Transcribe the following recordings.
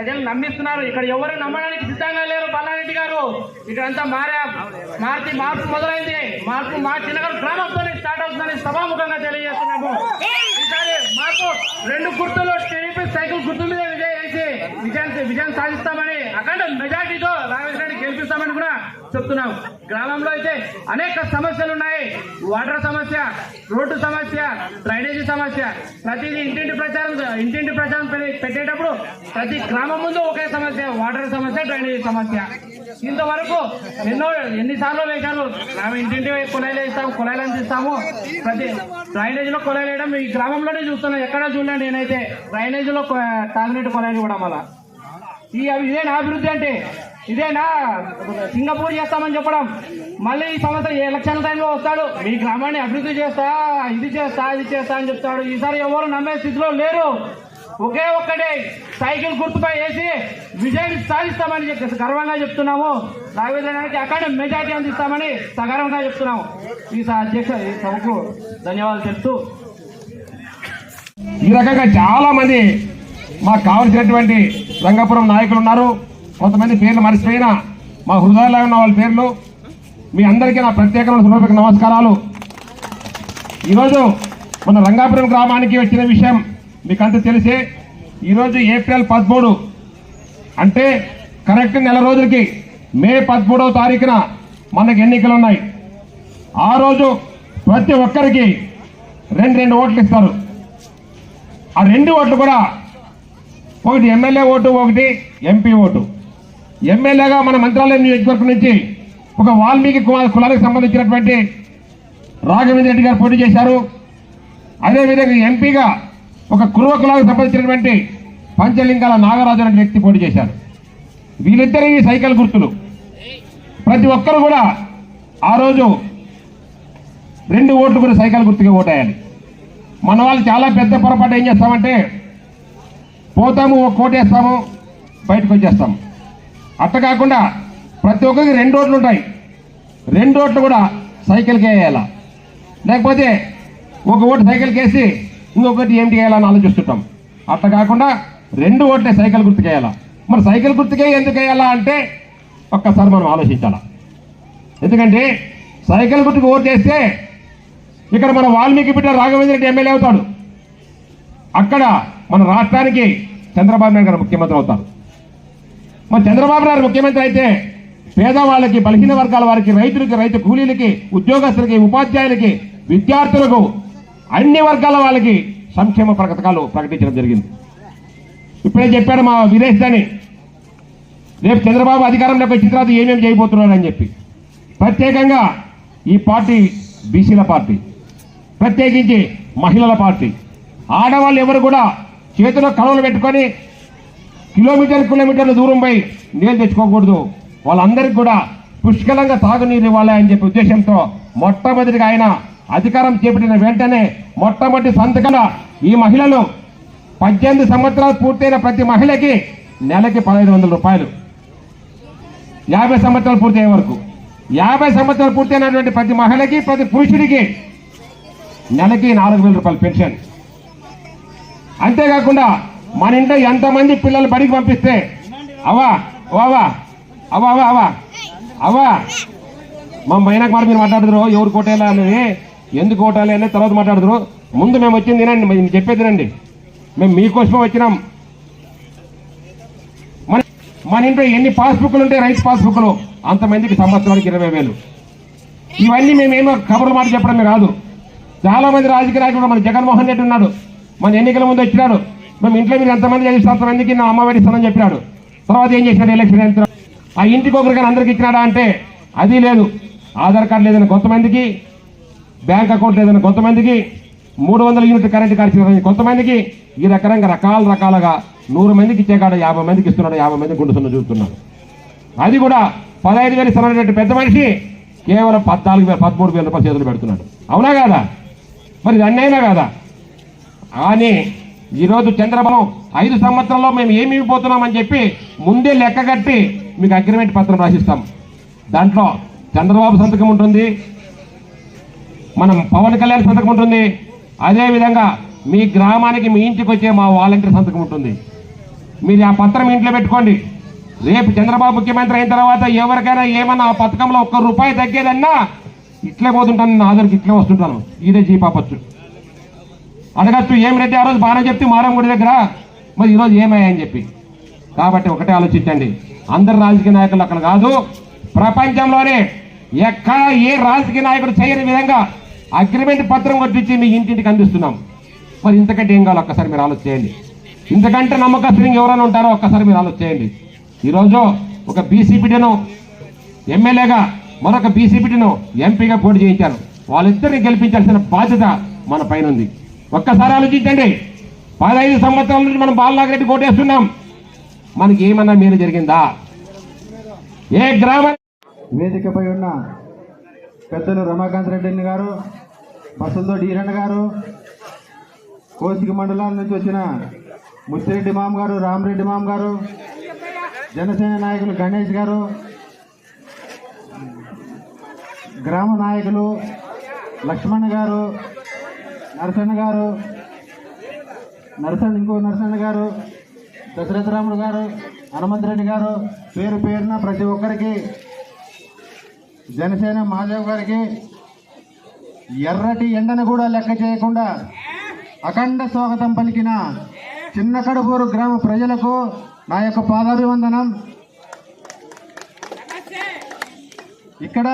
ప్రజలు నమ్మిస్తున్నారు. ఇక్కడ ఎవరు నమ్మడానికి సిద్ధంగా లేరు బల్లారెడ్డి గారు. ఇక్కడ అంతా మారా మార్చి మార్పు మొదలైంది. మార్పు మా చిన్నగారు గ్రామంతోనే స్టార్ట్ అవుతుందని సభాముఖంగా తెలియజేస్తున్నాము. ఈసారి మార్పు రెండు గుర్తులు టీడీపీ సైకిల్ గుర్తు మీద విజయం విజయం సాధిస్తామని అఖండ మెజార్టీతో చెప్తున్నాం. గ్రామంలో అయితే అనేక సమస్యలు ఉన్నాయి. వాటర్ సమస్య రోడ్డు సమస్య డ్రైనేజీ సమస్య. ప్రతిదీ ఇంటింటి ప్రచారం ఇంటింటి ప్రచారం పెట్టేటప్పుడు ప్రతి గ్రామం ముందు ఒకే సమస్య వాటర్ సమస్య డ్రైనేజీ సమస్య. ఇంతవరకు ఎన్నో ఎన్నిసార్లు లేచారు. మేము ఇంటింటి కుళాయిలు వేస్తాము కుళాయిలు అందిస్తాము. ప్రతి డ్రైనేజీలో కుళాయిలు వేయడం ఈ గ్రామంలోనే చూస్తున్నాను ఎక్కడా చూడండి నేనైతే. డ్రైనేజీలో కొ- తాగునీటి కుళాయిలు కూడా మళ్ళా ఈ ఇదేనా అభివృద్ధి అంటే? ఇదేనా? సింగపూర్ చేస్తామని చెప్పడం. మళ్ళీ ఈ సంవత్సరం ఎలక్షన్ టైంలో వస్తాడు? మీ గ్రామాన్ని అభివృద్ధి చేస్తా ఇది చేస్తా ఇది చేస్తా అని చెప్తాడు. ఈసారి ఎవరు నమ్మే స్థితిలో లేరు. ఒకే ఒక్కటే సైకిల్ గుర్తుపై వేసి విజయాన్ని సాధిస్తామని చెప్పి గర్వంగా చెప్తున్నాము. రాఘవేంద్రనాథ్కి అక్కడ మెజార్టీ అందిస్తామని సగర్వంగా చెప్తున్నాము. ఈ అధ్యక్ష ఈ సభకు ధన్యవాదాలు చెప్తూ ఈ రకంగా చాలా మంది మాకు కావలసినటువంటి రంగాపురం నాయకులు ఉన్నారు. కొంతమంది పేర్లు మర్చిపోయినా మా హృదయాల్లో ఉన్న వాళ్ళ పేర్లు. మీ అందరికీ నా ప్రత్యేకమైన హృదయపూర్వక నమస్కారాలు. ఈరోజు మన రంగాపురం గ్రామానికి వచ్చిన విషయం మీకు అంత తెలిసే. ఈరోజు ఏప్రిల్ పదమూడు. అంటే కరెక్ట్ నెల రోజులకి మే పదమూడవ తారీఖున మనకి ఎన్నికలు ఉన్నాయి. ఆ రోజు ప్రతి ఒక్కరికి రెండు రెండు ఓట్లు ఇస్తారు. ఆ రెండు ఓట్లు కూడా ఒకటి ఎమ్మెల్యే ఓటు ఒకటి ఎంపీ ఓటు. ఎమ్మెల్యేగా మన మంత్రాలయం నియోజకవర్గం నుంచి ఒక వాల్మీకి కుమార్ కులానికి సంబంధించినటువంటి రాఘవేంద్ర రెడ్డి గారు పోటీ చేశారు. అదేవిధంగా ఎంపీగా ఒక కురువ కులానికి సంబంధించినటువంటి పంచలింగాల నాగరాజు అనే వ్యక్తి పోటీ చేశారు. వీళ్ళిద్దరి సైకిల్ గుర్తులు. ప్రతి ఒక్కరు కూడా ఆ రోజు రెండు ఓట్లు కూడా సైకిల్ గుర్తుగా ఓటేయాలి మన వాళ్ళు చాలా పెద్ద పొరపాటు ఏం చేస్తామంటే పోతాము ఒక కోటేస్తాము బయటకు వచ్చేస్తాము. అట్ట కాకుండా ప్రతి ఒక్కరికి రెండు రోడ్లు ఉంటాయి. రెండు రోడ్లు కూడా సైకిల్కి వేయాలా. లేకపోతే ఒక ఓటు సైకిల్కి వేసి ఇంకొకటి ఏంటి వేయాలని ఆలోచిస్తుంటాం. అట్ట కాకుండా రెండు ఓట్లే సైకిల్ గుర్తుకేయాలా మరి సైకిల్ గుర్తుకే ఎందుకు వేయాలా అంటే ఒక్కసారి మనం ఆలోచించాలా. ఎందుకంటే సైకిల్ గుర్తుకు ఓటు చేస్తే ఇక్కడ మన వాల్మీకి బిడ్డ రాఘవేంద్ర రెడ్డి ఎమ్మెల్యే అవుతాడు. అక్కడ మన రాష్ట్రానికి చంద్రబాబు నాయుడు గారు ముఖ్యమంత్రి అవుతారు. మరి చంద్రబాబు నాయుడు ముఖ్యమంత్రి అయితే పేదవాళ్ళకి బలహీన వర్గాల వారికి రైతులకి రైతు కూలీలకి ఉద్యోగస్తులకి ఉపాధ్యాయులకి విద్యార్థులకు అన్ని వర్గాల వాళ్ళకి సంక్షేమ పథకాలు ప్రకటించడం జరిగింది. ఇప్పుడే చెప్పాడు మా విదేశ్ దాని రేపు చంద్రబాబు అధికారంలోకి వచ్చిన తర్వాత ఏమేమి చేయబోతున్నాడు అని చెప్పి. ప్రత్యేకంగా ఈ పార్టీ బీసీల పార్టీ ప్రత్యేకించి మహిళల పార్టీ. ఆడవాళ్ళు ఎవరు కూడా చేతిలో కళలు పెట్టుకొని కిలోమీటర్ కిలోమీటర్ల దూరం పోయి నీళ్ళు తెచ్చుకోకూడదు. వాళ్ళందరికీ కూడా పుష్కలంగా తాగునీరు ఇవ్వాలి అని చెప్పే ఉద్దేశంతో మొట్టమొదటిగా ఆయన అధికారం చేపట్టిన వెంటనే మొట్టమొదటి సంతకంగా ఈ మహిళలు పద్దెనిమిది సంవత్సరాలు పూర్తయిన ప్రతి మహిళకి నెలకి పదహైదు వందల రూపాయలు. యాభై సంవత్సరాలు పూర్తయ్యే వరకు. యాభై సంవత్సరాలు పూర్తయినటువంటి ప్రతి మహిళకి ప్రతి పురుషుడికి నెలకి నాలుగు వేల రూపాయలు పెన్షన్. అంతేకాకుండా మన ఇంట్లో ఎంతమంది పిల్లలు బడికి పంపిస్తే? అవా ఓ అవా అవా అవా అవా అవా మా మైనాకు మాట మీరు మాట్లాడుతురు ఎవరు కోటేలా అనేది? ఎందుకు కోటాలి అనేది తర్వాత మాట్లాడుతురు ముందు మేము వచ్చింది తినండి మేము చెప్పేది తినండి. మేము మీకోసమే వచ్చినాం. మన మన ఇంట్లో ఎన్ని పాస్బుక్లు ఉంటాయి రైతు పాస్బుక్లు అంతమందికి సంవత్సరానికి ఇరవై వేలు. ఇవన్నీ మేమేమో కబుర్ల మాట చెప్పడమే కాదు. చాలా మంది రాజకీయ నాయకుడు మన జగన్మోహన్ రెడ్డి ఉన్నాడు. మన ఎన్నికల ముందు వచ్చినాడు. మేము ఇంట్లో మీరు ఎంతమంది చదివిస్తే అంతమందికి నా అమ్మఒడి ఇస్తానని చెప్పినాడు. తర్వాత ఏం చేసినాడు ఎలక్షన్ యంత్రం ఆ ఇంటికి ఒకరికైనా అందరికి ఇచ్చినాడా అంటే అది లేదు. ఆధార్ కార్డు లేదని కొంతమందికి బ్యాంక్ అకౌంట్ లేదని కొంతమందికి మూడు వందల యూనిట్ కరెంట్ కార్డు కొంతమందికి ఈ రకంగా రకాల రకాలుగా నూరు మందికి ఇచ్చే కాడ యాభై మందికి ఇస్తున్నాడు యాభై మందికి గుండుతున్న చూస్తున్నాడు అది కూడా పదహైదు వేలు ఇస్తున్నటువంటి పెద్ద మనిషి కేవలం పద్నాలుగు వేల పదమూడు వేల రూపాయలు చేతులు పెడుతున్నాడు. అవునా కాదా? మరి ఇది అన్నైనా కాదా? కానీ ఈరోజు చంద్రబాబు ఐదు సంవత్సరంలో మేము ఏమి ఇవ్వబోతున్నామని చెప్పి ముందే లెక్క కట్టి మీకు అగ్రిమెంట్ పత్రం రాసిస్తాం. దాంట్లో చంద్రబాబు సంతకం ఉంటుంది మనం పవన్ కళ్యాణ్ సంతకం ఉంటుంది అదేవిధంగా మీ గ్రామానికి మీ ఇంటికి వచ్చే మా వాలంటీర్ సంతకం ఉంటుంది. మీరు ఆ పత్రం ఇంట్లో పెట్టుకోండి. రేపు చంద్రబాబు ముఖ్యమంత్రి అయిన తర్వాత ఎవరికైనా ఏమన్నా ఆ పథకంలో ఒక్క రూపాయి తగ్గేదన్నా ఇట్లే పోతుంటాను నా దగ్గరికి ఇట్లే వస్తుంటాను. ఇదే జీపాపచ్చు. అడగచ్చు ఏం రెడ్డి ఆ రోజు బాగానే చెప్తే మారం గుడి దగ్గర? మరి ఈరోజు ఏమయ్యాయని చెప్పి. కాబట్టి ఒకటే ఆలోచించండి. అందరు రాజకీయ నాయకులు అక్కడ కాదు. ప్రపంచంలోనే ఎక్కడ ఏ రాజకీయ నాయకుడు చేయని విధంగా అగ్రిమెంట్ పత్రం కొట్టించి మీ ఇంటింటికి అందిస్తున్నాం. మరి ఇంతకంటే ఏం కావాలి? ఒక్కసారి మీరు ఆలోచించండి చేయండి ఇంతకంటే నమ్మకస్తులు ఎవరైనా ఉంటారో ఒక్కసారి మీరు ఆలోచించండి చేయండి ఈరోజు ఒక బీసీపీటీను ఎమ్మెల్యేగా మరొక బీసీపీటీను ఎంపీగా పోటీ చేయించారు. వాళ్ళిద్దరిని గెలిపించాల్సిన బాధ్యత మన పైన ఉంది ఒక్కసారి ఆలోచించండి పదహైదు సంవత్సరాల నుంచి మనం బాలనాగరెడ్డి కోటేస్తున్నాం. మనకి ఏమన్నా మేలు జరిగిందా? ఏ గ్రామ వేదికపై ఉన్న పెద్దలు రమాకాంత్ రెడ్డి గారు బసంతో డీరన్న గారు కోసిక మండలం నుంచి వచ్చిన ముత్తిరెడ్డి మామ గారు రామరెడ్డి మామ గారు జనసేన నాయకులు గణేష్ గారు గ్రామ నాయకులు లక్ష్మణ్ గారు నరసన్న గారు నరసన్న ఇంకో నరసన్న గారు దశరథరాముడు గారు హనుమంతరెడ్డి గారు పేరు పేరున ప్రతి ఒక్కరికి జనసేన మహాదేవ్ గారికి ఎర్రటి ఎండను కూడా లెక్క చేయకుండా అఖండ స్వాగతం పలికిన చిన్న కడుపూరు గ్రామ ప్రజలకు నా యొక్క పాదాభివందనం. ఇక్కడ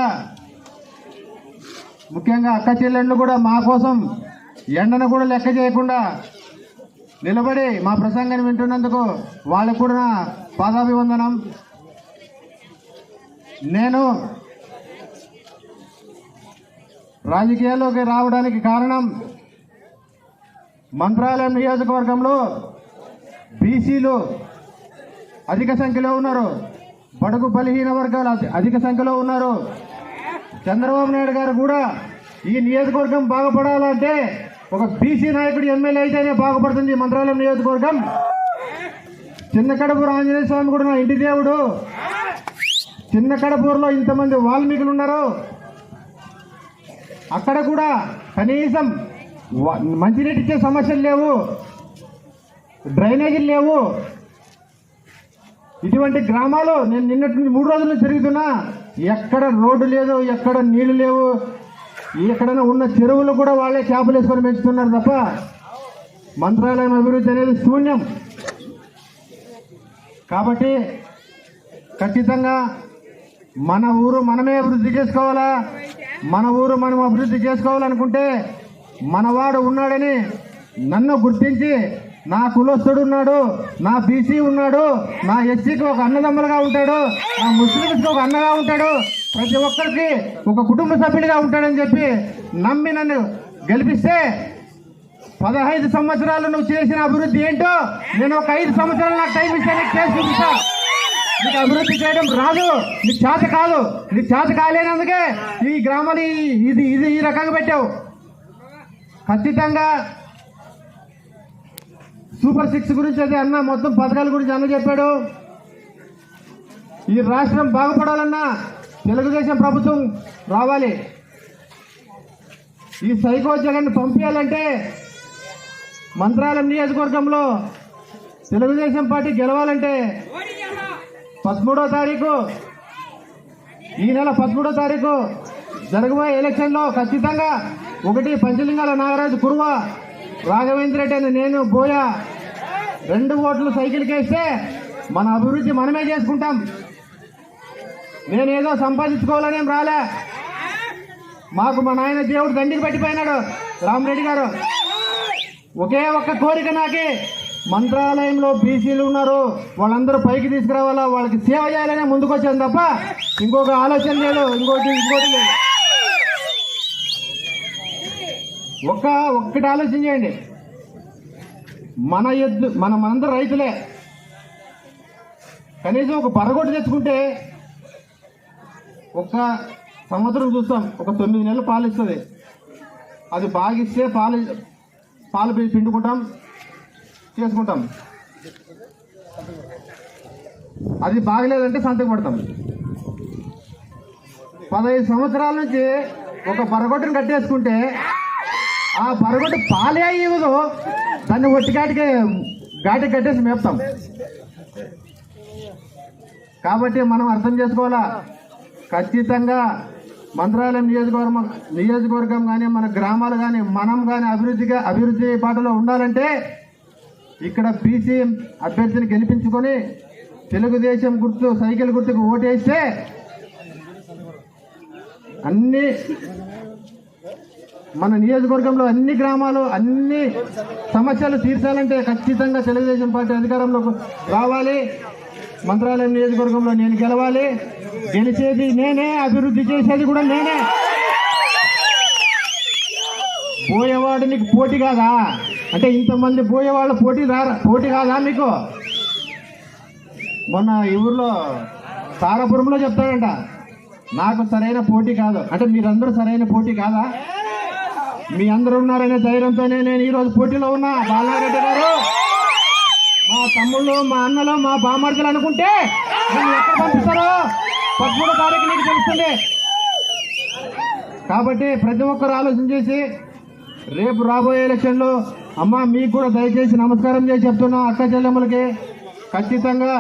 ముఖ్యంగా అక్క చెల్లెళ్ళు కూడా మా కోసం ఎండను కూడా లెక్క చేయకుండా నిలబడి మా ప్రసంగాన్ని వింటున్నందుకు వాళ్ళకు కూడా నా పాదాభివందనం. నేను రాజకీయాల్లోకి రావడానికి కారణం మంత్రాలయం నియోజకవర్గంలో బీసీలు అధిక సంఖ్యలో ఉన్నారు. బడుగు బలహీన వర్గాలు అధిక సంఖ్యలో ఉన్నారు. చంద్రబాబు నాయుడు గారు కూడా ఈ నియోజకవర్గం బాగుపడాలంటే ఒక బీసీ నాయకుడు ఎమ్మెల్యే అయితేనే బాగుపడుతుంది మంత్రాలయం నియోజకవర్గం. చిన్న కడపూరు ఆంజనేయ స్వామి కూడా నా ఇంటి దేవుడు. చిన్న కడపూర్లో ఇంతమంది వాల్మీకులు ఉన్నారు. అక్కడ కూడా కనీసం మంచినీటి ఇచ్చే సమస్యలు లేవు. డ్రైనేజీలు లేవు. ఇటువంటి గ్రామాలు నేను నిన్నటి నుంచి మూడు రోజులు తిరుగుతున్నా. ఎక్కడ రోడ్డు లేదు ఎక్కడ నీళ్ళు లేవు. ఎక్కడైనా ఉన్న చెరువులు కూడా వాళ్ళే చేపలు వేసుకొని పెంచుతున్నారు తప్ప మంత్రాలయం అభివృద్ధి అనేది శూన్యం. కాబట్టి ఖచ్చితంగా మన ఊరు మనమే అభివృద్ధి చేసుకోవాలా? మన ఊరు మనం అభివృద్ధి చేసుకోవాలనుకుంటే మనవాడు ఉన్నాడని నన్ను గుర్తించి నా కులస్తుడు ఉన్నాడు నా బీసీ ఉన్నాడు నా ఎస్సీకి ఒక అన్నదమ్ములుగా ఉంటాడు నా ముస్లింస్కి ఒక అన్నగా ఉంటాడు. ప్రతి ఒక్కరికి ఒక కుటుంబ సభ్యుడిగా ఉంటాడని చెప్పి నమ్మి నన్ను గెలిపిస్తే పదహైదు సంవత్సరాలు నువ్వు చేసిన అభివృద్ధి ఏంటో నేను ఒక ఐదు సంవత్సరాలు నాకు టైం ఇస్తే నీకు చేసి చూపిస్తా. నీకు అభివృద్ధి చేయడం రాదు నీకు చేత కాదు నీకు చేత కాలేనందుకే ఈ గ్రామాన్ని ఇది ఇది ఈ రకంగా పెట్టావు. ఖచ్చితంగా సూపర్ సిక్స్ గురించి అదే అన్న మొత్తం పథకాల గురించి అన్న చెప్పాడు. ఈ రాష్ట్రం బాగుపడాలన్నా తెలుగుదేశం ప్రభుత్వం రావాలి. ఈ సైకో జగన్ పంపించాలంటే మంత్రాలయం నియోజకవర్గంలో తెలుగుదేశం పార్టీ గెలవాలంటే పదమూడో తారీఖు ఈ నెల పదమూడో తారీఖు జరగబోయే ఎలక్షన్లో ఖచ్చితంగా ఒకటి పంచలింగాల నాగరాజు కురువ రాఘవేంద్ర రెడ్డి అని నేను బోయా. రెండు ఓట్లు సైకిల్కి వేస్తే మన అభివృద్ధి మనమే చేసుకుంటాం. నేనేదో సంపాదించుకోవాలనేం రాలే. మాకు మా నాయన దేవుడు దండికి పెట్టిపోయినాడు. రామరెడ్డి గారు ఒకే ఒక్క కోరిక నాకి. మంత్రాలయంలో బీసీలు ఉన్నారు. వాళ్ళందరూ పైకి తీసుకురావాలా? వాళ్ళకి సేవ చేయాలనే ముందుకొచ్చాను తప్ప ఇంకొక ఆలోచన లేదు. ఇంకోటి ఇంకోటి లేదు. ఒక్క ఒక్కటి ఆలోచన చేయండి. మన ఎద్దు మన మనందరూ రైతులే. కనీసం ఒక పరగొట్టు తెచ్చుకుంటే ఒక సంవత్సరం చూస్తాం. ఒక తొమ్మిది నెలలు పాలు ఇస్తుంది. అది బాగిస్తే పాలు పాలు పిండుకుంటాం చేసుకుంటాం. అది బాగలేదంటే సంతకం పడతాం. పదహైదు సంవత్సరాల నుంచి ఒక పరగొట్టును కట్టేసుకుంటే ఆ పరగొట్టు పాలే ఇవ్వదు. దాన్ని ఒట్టిగాటికి ఘాటికి కట్టేసి మేపుతాం. కాబట్టి మనం అర్థం చేసుకోవాలా? ఖచ్చితంగా మంత్రాలయం నియోజకవర్గం నియోజకవర్గం కానీ మన గ్రామాలు కానీ మనం కానీ అభివృద్ధిగా అభివృద్ధి బాటలో ఉండాలంటే ఇక్కడ బీసీ అభ్యర్థిని గెలిపించుకొని తెలుగుదేశం గుర్తు సైకిల్ గుర్తుకు ఓటేస్తే అన్ని మన నియోజకవర్గంలో అన్ని గ్రామాలు అన్ని సమస్యలు తీర్చాలంటే ఖచ్చితంగా తెలుగుదేశం పార్టీ అధికారంలోకి రావాలి. మంత్రాలయం నియోజకవర్గంలో నేను గెలవాలి. గెలిచేది నేనే అభివృద్ధి చేసేది కూడా నేనే. పోయేవాడు నీకు పోటీ కాదా? అంటే ఇంతమంది పోయేవాళ్ళు పోటీ రారా? పోటీ కాదా మీకు మొన్న ఈ ఊర్లో తారాపురంలో చెప్తాడంట నాకు సరైన పోటీ కాదు. అంటే మీరందరూ సరైన పోటీ కాదా? మీ అందరూ ఉన్నారనే ధైర్యంతోనే నేను ఈరోజు పోటీలో ఉన్నా బాలారెడ్డి గారు. మా తమ్ముళ్ళు మా అన్నలు మా బామర్దులు అనుకుంటే ఎక్కడ పంపిస్తారో? పదమూడు తారీఖు నీకు తెలుస్తుంది. కాబట్టి ప్రతి ఒక్కరు ఆలోచన చేసి రేపు రాబోయే ఎలక్షన్లో అమ్మ మీకు కూడా దయచేసి నమస్కారం చేసి చెప్తున్నా అక్క చెల్లెమ్మలకి. ఖచ్చితంగా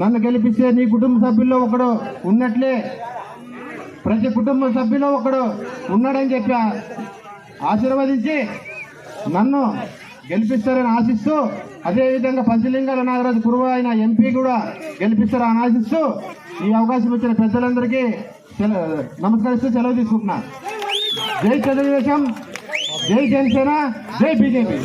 నన్ను గెలిపిస్తే నీ కుటుంబ సభ్యుల్లో ఒకడు ఉన్నట్లే ప్రతి కుటుంబ సభ్యులో ఒకడు ఉన్నాడని చెప్పి ఆశీర్వదించి నన్ను గెలిపిస్తారని ఆశిస్తూ అదేవిధంగా పంచలింగాల నాగరాజు కురువ అయిన ఎంపీ కూడా గెలిపిస్తారని ఆశిస్తూ ఈ అవకాశం ఇచ్చిన పెద్దలందరికీ నమస్కరిస్తూ సెలవు తీసుకుంటున్నా. జై తెలుగుదేశం జై జనసేన జై బీజేపీ.